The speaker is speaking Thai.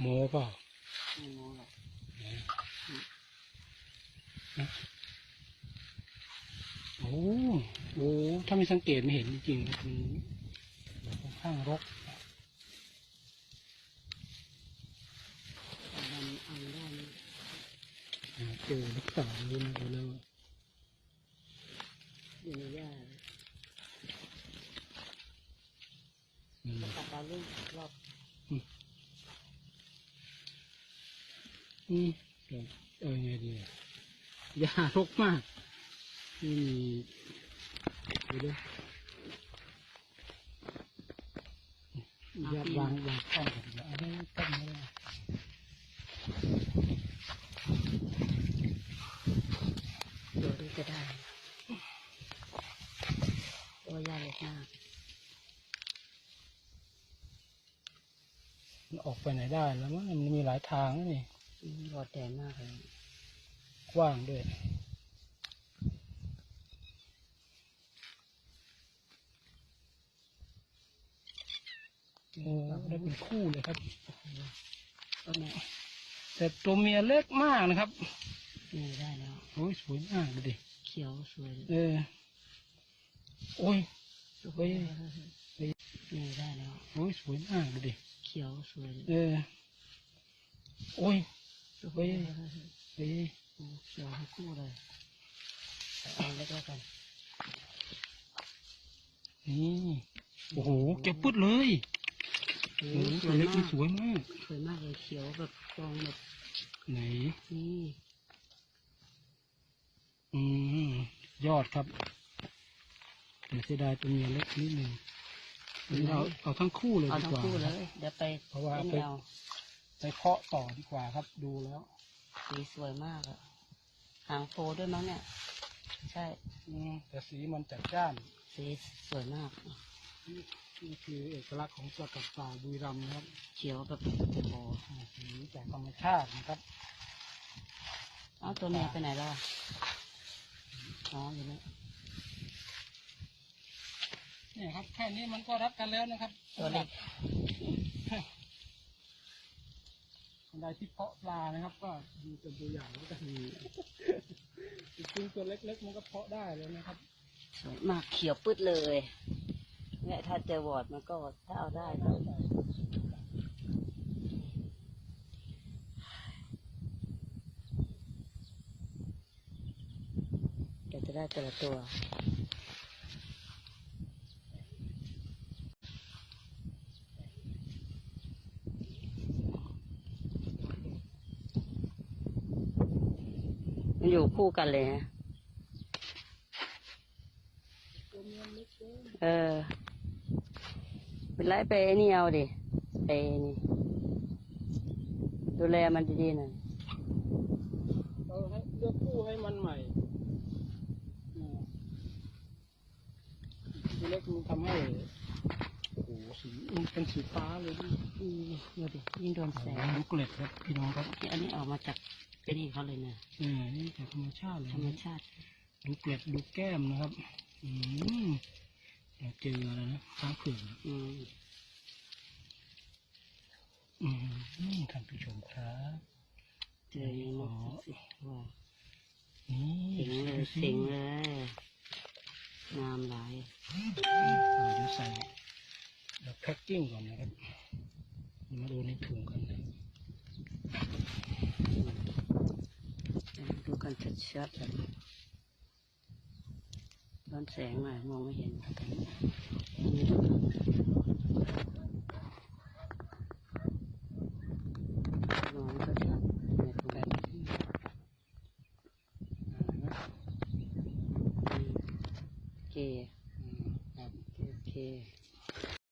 โมเปล่าไม่โม้หรอกโอ้โหถ้าไม่สังเกตไม่เห็นจริงๆครับมันค่อนข้างรกเอาดันเอาด้านอ่าเจอลูกเต่าลุ้นดูแล้วอยู่ในหญ้าอืมตัดดาวรุ่งรอบ อืมเดี๋ยวเออไงดีอะหญ้ารกมากไม่มีดูด้วยอย่าวางวางข้องกันเดี๋ยวเอาให้ต้นนี้เลยเดี๋ยวนี้จะได้ตัวหญ้าเล็กมากมันออกไปไหนได้แล้วมั้งมันมีหลายทางนะนี่อืมรอดแดดมากเลยกว้างด้วยโอ้ได้เป็นคู่เลยครับก็แม่แต่ตัวเมียเล็กมากนะครับนี่ได้แล้วโอ้ยสวยมากดูดิเขียวสวยเออโอ้ยสวเฮ้ยนี่ได้แล้วโอ้ยสวยมากดูดิเขียวสวยเออโอ้ย เฮ้ยยเฮ้ยอืมเขียวทั้งคู่เลยเอาเล็กแล้วกัน นี่ โอ้โห เก็บปึ๊ดเลยโอ้โอ้โหสตัววยเล็กมานี่กสวยมาก สวยมากเลยเขียวแบบฟองแบบ ไหน นี่ อืม ยอดครับแต่เสียดายตัวเมียเล็กนิดหนึ่งงั้นเราเอาทั้งคู่เลยเอาดีทั้งกว่าคู่เลย เดี๋ยวไปเพราะว่าเล่นไปเอา ไปเคาะต่อดีกว่าครับดูแล้วสีสวยมากอะหางโฟด้วยมั้งเนี่ย ใช่อืมแต่สีมันจัดจ้านสีสวยมาก นี่คือเอกลักษณ์ของสกัดป่าบุรีรัมย์นะครับเขียวแบบโอ้โหอ่าสีจากธรรมชาตินะครับ เอาตัวเมียไปไหนแล้วอะอ๋ออยู่นี่เนี่ยครับแค่นี้มันก็รับกันแล้วนะครับตัวเล็ก ใดที่เพาะปลานะครับ ก็ดูเป็นตัวอย่างแล้วก็มีจริงตัวเล็กๆมันก็เพาะได้แล้วนะครับสวยมากเขียวปึ๊ดเลย เนี่ยถ้าเจอวอดมันก็ถ้าเอาได้ก็เดี๋ยวจะได้แต่ละตัว อยู่คู่กันเลยฮะเออเป็นไรไปไอ้นี่เอาดิไปนี่ดูแลมันดีๆหน่อยเราให้เลือกคู่ให้มันใหม่อ่าตัวเล็กมันทำให้โอ้โหสีมันเป็นสีฟ้าเลยนะอืมดูดิยิ่งโดนแสงลูกเกล็ดครับพี่น้องครับอันนี้ออกมาจาก เป็นนี่เขาเลยนะเออนี่จากธรรมชาติเลยธรรมนะชาติ ดูเกล็ดดูแก้มนะครับ อืมเราเจออะไรนะช้างเผือกอืมอืมท่านผู้ชมครับ เจออย่างนี้สิว่านี่สิงเลยดูสิสิงเลยงามหลายเดี๋ยวใส่เดี๋ยวแพ็กกิ้งก่อนนะครับ มาดูในถุงกันนะ ดู กันชัดๆเลยร้อนแสงหน่อยมองไม่เห็นมองก็ชัดในถุงแต่อืมโอเคอืมครับโอเค